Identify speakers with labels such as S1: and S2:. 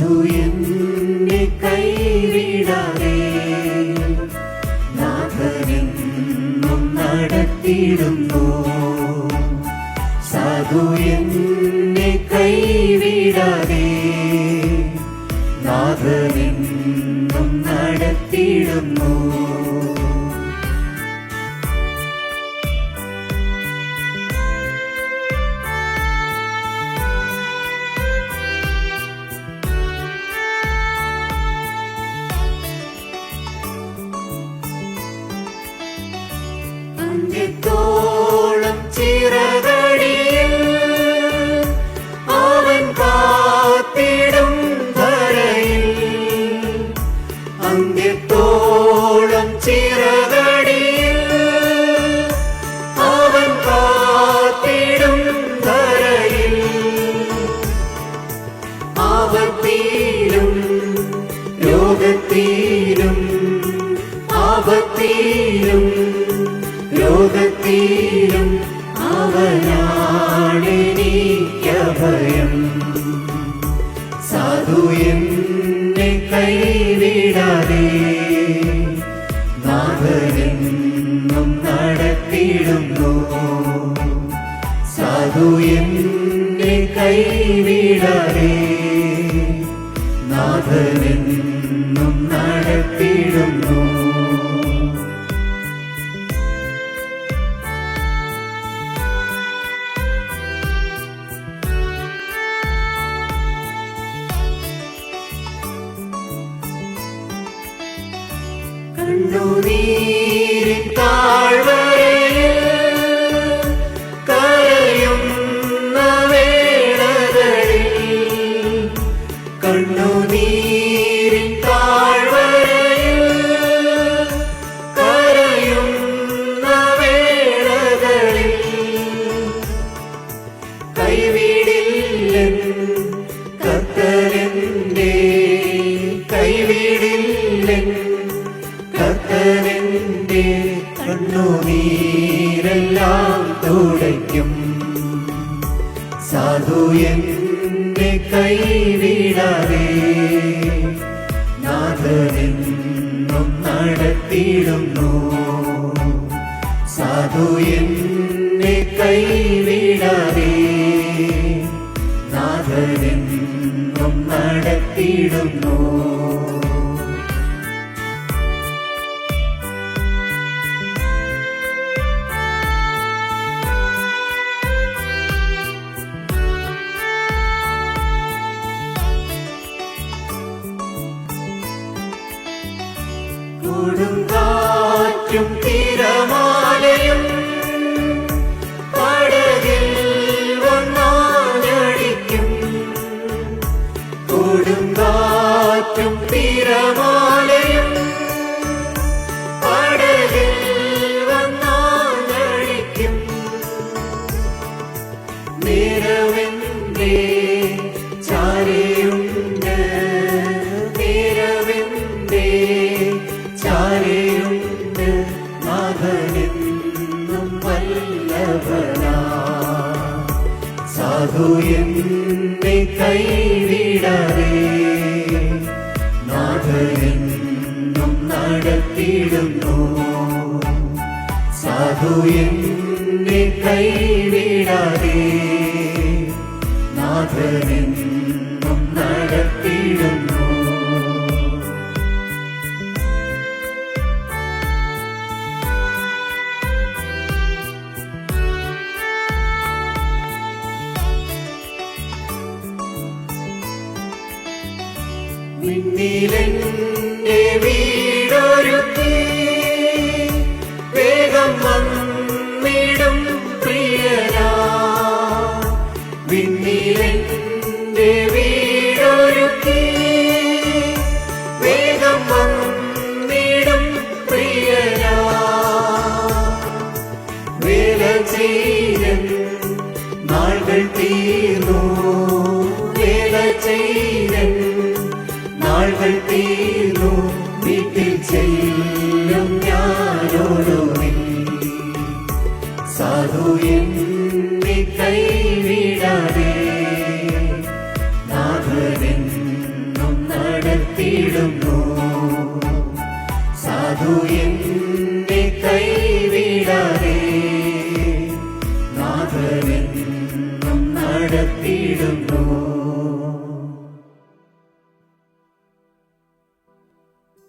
S1: സാധു എന്നെ കൈവിടാതെ. നാഥനെന്നും നടത്തിയിടുന്നു. സാധു എന്നെ കൈവിടാതെ. നടത്തിയിടുന്നു. ആപത്തിലും രോഗത്തിലും അവനാണെനിക്കഭയം. സാധു എന്നെ കൈവിടാതെ നാഥനെന്നും നടത്തിയിടുന്നു. സാധു എന്നെ കൈവിടാതെ നാഥനെന്നും നടത്തിയിടുന്നു. കണ്ണുനീരിൻ എന്നെ കൈവിടാതെ നാഥനെന്നും നടത്തിയിടുന്നു. സാധു എന്നെ കൈവിടാതെ നാഥനെന്നും നടത്തിയിടുന്നു. കൊടുങ്കാറ്റും തിരമാലയും പടകിൽ വന്നാലടിക്കും. കൊടുങ്കാറ്റും തിരമാലയും പടകിൽ വന്നാലടിക്കും. നേരവെന്തേ സാധു എന്നെ കൈവിടവേ നാഥനെന്നും നടത്തിയിടുന്നു. സാധു എന്നെ കൈവിടാതെ. നാഥനെന്നും വിണ്ണിലെന്റെ വീടൊരുക്കി. വേഗം വന്നിടും പ്രിയരാ. വിണ്ണിലെന്റെ വീടൊരുക്കി. വേഗം വന്നിടും പ്രിയരാ. വേല ചെയ്യൻ നാളുകൾ തീർന്നു. നാഥനെന്നും നടത്തിയിടുന്നു